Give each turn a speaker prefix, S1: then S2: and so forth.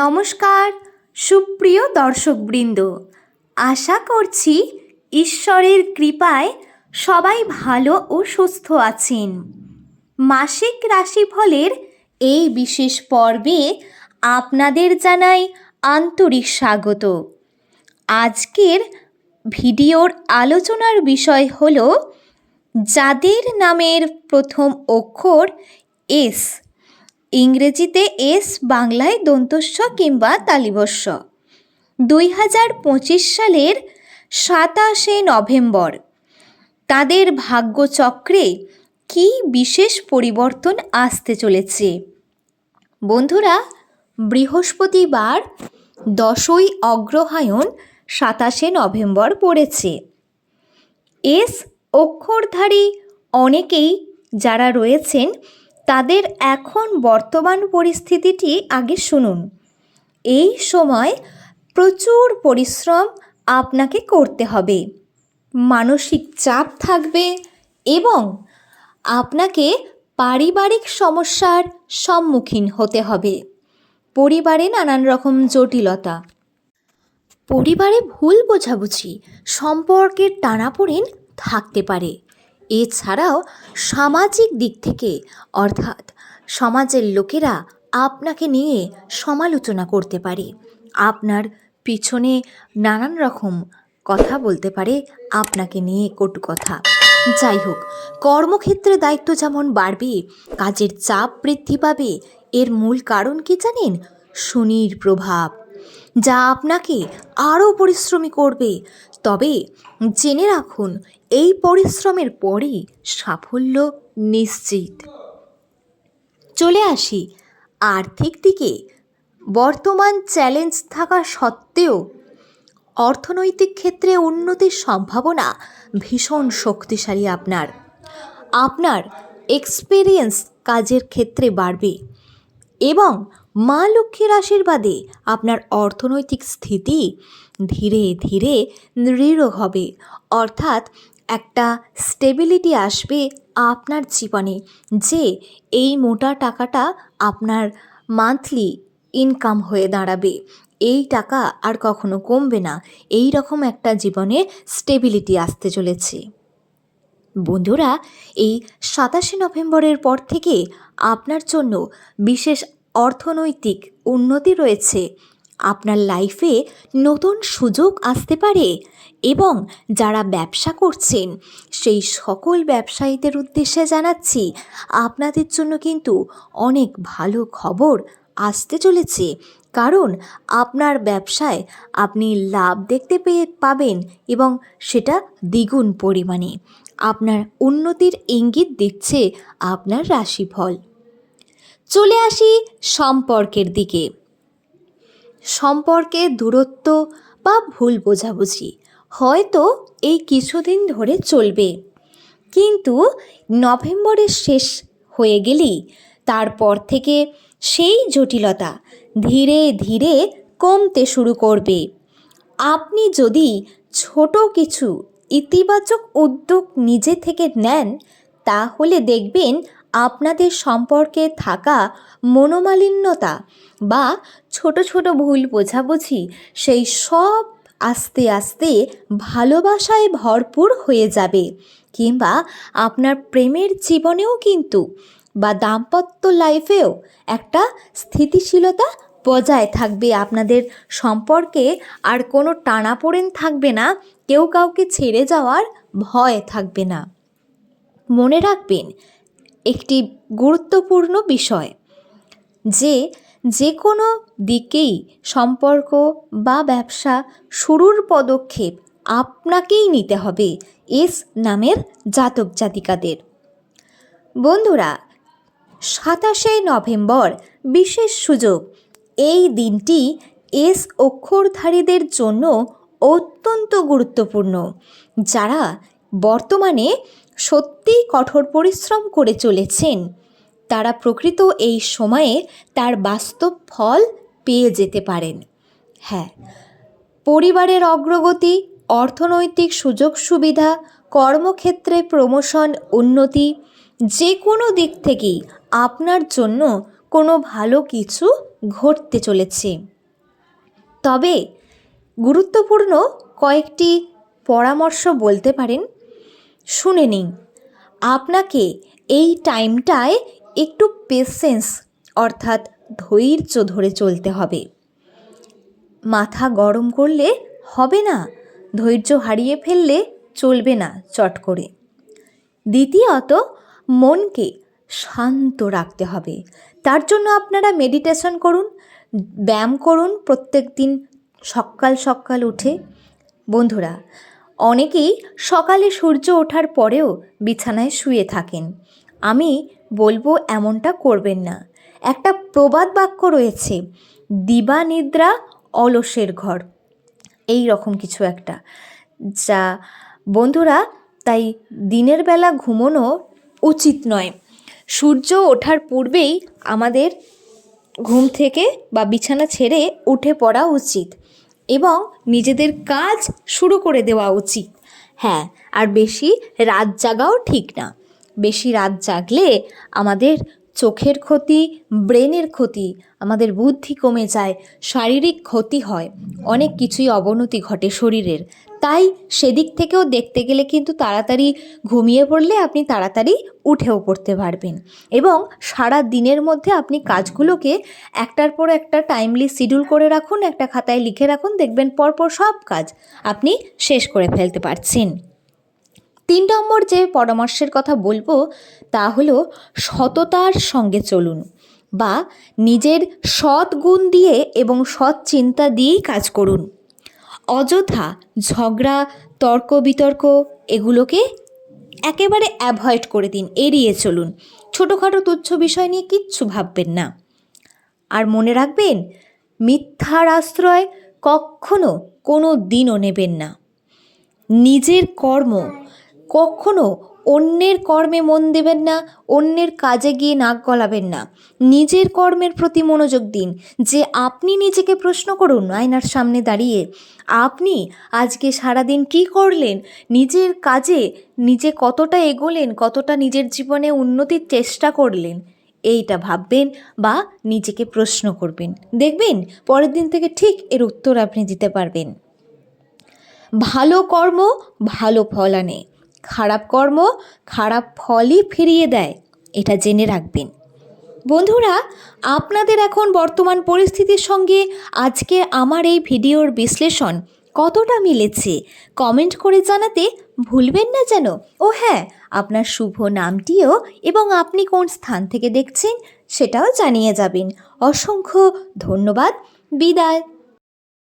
S1: নমস্কার, সুপ্রিয় দর্শকবৃন্দ। আশা করছি ঈশ্বরের কৃপায় সবাই ভালো ও সুস্থ আছেন। মাসিক রাশিফলের এই বিশেষ পর্বে আপনাদের জানাই আন্তরিক স্বাগত। আজকের ভিডিওর আলোচনার বিষয় হল, যাদের নামের প্রথম অক্ষর এস। ইংরেজিতে এস বাংলায় দন্তস্ব কিংবা তালিবস্য দুই হাজার পঁচিশ সালের সাতাশে নভেম্বর, তাদের ভাগ্যচক্রে কী বিশেষ পরিবর্তন আসতে চলেছে? বন্ধুরা, বৃহস্পতিবার দশই অগ্রহায়ণ সাতাশে নভেম্বর পড়েছে। এস অক্ষরধারী অনেকেই যারা রয়েছেন তাদের এখন বর্তমান পরিস্থিতিটি আগে শুনুন। এই সময় প্রচুর পরিশ্রম আপনাকে করতে হবে। মানসিক চাপ থাকবে এবং আপনাকে পারিবারিক সমস্যার সম্মুখীন হতে হবে। পরিবারে নানান রকম জটিলতা। পরিবারে ভুল বোঝাবুঝি, সম্পর্কের টানাপোড়েন থাকতে পারে। এছাড়াও সামাজিক দিক থেকে, অর্থাৎ সমাজের লোকেরা আপনাকে নিয়ে সমালোচনা করতে পারে। আপনার পিছনে নানান রকম কথা বলতে পারে আপনাকে নিয়ে কটু কথা। যাই হোক, কর্মক্ষেত্রে দায়িত্ব যেমন বাড়বে, কাজের চাপ বৃদ্ধি পাবে, এর মূল কারণ কি জানেন? শনির প্রভাব। যা আপনাকে আরও পরিশ্রমী করবে। তবে জেনে রাখুন, এই পরিশ্রমের পরেই সাফল্য নিশ্চিত। চলে আসি। আর্থিক দিকে। বর্তমান চ্যালেঞ্জ থাকা সত্ত্বেও অর্থনৈতিক ক্ষেত্রে উন্নতির সম্ভাবনা ভীষণ শক্তিশালী আপনার। আপনার এক্সপিরিয়েন্স কাজের ক্ষেত্রে বাড়বে এবং মা লক্ষ্মীর আশীর্বাদে আপনার অর্থনৈতিক স্থিতি ধীরে ধীরে দৃঢ় হবে। অর্থাৎ একটা স্টেবিলিটি আসবে আপনার জীবনে যে এই মোটা টাকাটা আপনার মান্থলি ইনকাম হয়ে দাঁড়াবে। এই টাকা আর কখনো কমবে না। এই রকম একটা জীবনে স্টেবিলিটি আসতে চলেছে। বন্ধুরা, এই সাতাশে নভেম্বরের পর থেকে আপনার জন্য বিশেষ অর্থনৈতিক উন্নতি রয়েছে। আপনার লাইফে নতুন সুযোগ আসতে পারে এবং যারা ব্যবসা করছেন, সেই সকল ব্যবসায়ীদের উদ্দেশ্যে জানাচ্ছি, আপনাদের জন্য কিন্তু অনেক ভালো খবর আসতে চলেছে। কারণ আপনার ব্যবসায় আপনি লাভ দেখতে পেয়ে পাবেন এবং সেটা দ্বিগুণ পরিমাণে। আপনার উন্নতির ইঙ্গিত দিচ্ছে আপনার রাশিফল। চলে আসি সম্পর্কের দিকে। সম্পর্কে দূরত্ব বা ভুল বোঝাবুঝি হয়তো এই কিছুদিন ধরে চলবে। কিন্তু নভেম্বরের শেষ হয়ে গেলেই তারপর থেকে সেই জটিলতা ধীরে ধীরে কমতে শুরু করবে। আপনি যদি ছোট কিছু ইতিবাচক উদ্যোগ নিজে থেকে নেন, তাহলে দেখবেন আপনাদের সম্পর্কে থাকা মনোমালিন্যতা বা ছোট ছোট ভুল বোঝাবুঝি, সেই সব আস্তে আস্তে ভালোবাসায় ভরপুর হয়ে যাবে। কিংবা আপনার প্রেমের জীবনেও কিন্তু বা দাম্পত্য লাইফেও একটা স্থিতিশীলতা বজায় থাকবে আপনাদের সম্পর্কে। আর কোনো টানাপোড়েন থাকবে না, কেউ কাউকে ছেড়ে যাওয়ার ভয় থাকবে না। মনে রাখবেন একটি গুরুত্বপূর্ণ বিষয় যে যে কোনো দিকেই সম্পর্ক বা ব্যবসা শুরুর পদক্ষেপ আপনাকেই নিতে হবে এস নামের জাতক জাতিকাদের। বন্ধুরা, সাতাশে নভেম্বর বিশেষ সুযোগ। এই দিনটি এস অক্ষরধারীদের জন্য অত্যন্ত গুরুত্বপূর্ণ। যারা বর্তমানে সত্যিই কঠোর পরিশ্রম করে চলেছেন। তারা প্রকৃত এই সময়ে তার বাস্তব ফল পেয়ে যেতে পারেন। হ্যাঁ পরিবারের অগ্রগতি, অর্থনৈতিক সুযোগ সুবিধা, কর্মক্ষেত্রে প্রমোশন, উন্নতি যে কোনো দিক থেকেই আপনার জন্য কোনো ভালো কিছু ঘটতে চলেছে। তবে গুরুত্বপূর্ণ কয়েকটি পরামর্শ বলতে পারেন। শুনে নিন। আপনাকে এই টাইমটায় একটু পেশেন্স অর্থাৎ ধৈর্য ধরে চলতে হবে। মাথা গরম করলে হবে না, ধৈর্য হারিয়ে ফেললে চলবে না চট করে। দ্বিতীয়ত, মনকে শান্ত রাখতে হবে। তার জন্য আপনারা মেডিটেশন করুন, ব্যায়াম করুন প্রত্যেক দিন সকাল সকাল উঠে। বন্ধুরা অনেকেই সকালে সূর্য ওঠার পরেও বিছানায় শুয়ে থাকেন। আমি বলব এমনটা করবেন না। একটা প্রবাদ বাক্য রয়েছে দিবা নিদ্রা অলসের ঘর। এই রকম কিছু একটা। যা, বন্ধুরা, তাই দিনের বেলা ঘুমোনো উচিত নয়। সূর্য ওঠার পূর্বেই আমাদের ঘুম থেকে বা বিছানা ছেড়ে উঠে পড়া উচিত। এবং নিজেদের কাজ শুরু করে দেওয়া উচিত। হ্যাঁ আর বেশি রাত জাগাও ঠিক না। বেশি রাত জাগলে আমাদের চোখের ক্ষতি, ব্রেনের ক্ষতি, আমাদের বুদ্ধি কমে যায়, শারীরিক ক্ষতি হয়। অনেক কিছুই অবনতি ঘটে শরীরের। তাই সেদিক থেকেও দেখতে গেলে কিন্তু তাড়াতাড়ি ঘুমিয়ে পড়লে আপনি তাড়াতাড়ি উঠেও পড়তে পারবেন। এবং সারা দিনের মধ্যে আপনি কাজগুলোকে একটার পর একটা টাইমলি শিডিউল করে রাখুন, একটা খাতায় লিখে রাখুন, দেখবেন পরপর সব কাজ আপনি শেষ করে ফেলতে পারছেন। তিন নম্বর যে পরামর্শের কথা বলব, তা হলো সততার সঙ্গে চলুন বা নিজের সৎ গুণ দিয়ে এবং সৎ চিন্তা দিয়েই কাজ করুন। অযথা ঝগড়া তর্ক বিতর্ক এগুলোকে একেবারে অ্যাভয়েড করে দিন, এড়িয়ে চলুন। ছোটোখাটো তুচ্ছ বিষয় নিয়ে কিচ্ছু ভাববেন না। আর মনে রাখবেন, মিথ্যার আশ্রয় কখনো কোনো দিনও নেবেন না। নিজের কর্ম কখনো অন্যের কর্মে মন দেবেন না, অন্যের কাজে গিয়ে নাক গলাবেন না। নিজের কর্মের প্রতি মনোযোগ দিন। যে আপনি নিজেকে প্রশ্ন করুন আয়নার সামনে দাঁড়িয়ে, আপনি আজকে সারাদিন কী করলেন? নিজের কাজে নিজে কতটা এগোলেন? কতটা নিজের জীবনে উন্নতির চেষ্টা করলেন? এইটা ভাববেন বা নিজেকে প্রশ্ন করবেন। দেখবেন পরের দিন থেকে ঠিক এর উত্তর আপনি দিতে পারবেন। ভালো কর্ম ভালো ফল আনে। খারাপ কর্ম, খারাপ ফলই ফিরিয়ে দেয়, এটা জেনে রাখবেন। বন্ধুরা, আপনাদের এখন বর্তমান পরিস্থিতির সঙ্গে আজকে আমার এই ভিডিওর বিশ্লেষণ কতটা মিলেছে, কমেন্ট করে জানাতে ভুলবেন না যেন। ও হ্যাঁ আপনার শুভ নামটিও এবং আপনি কোন স্থান থেকে দেখছেন সেটাও জানিয়ে যাবেন। অসংখ্য ধন্যবাদ, বিদায়।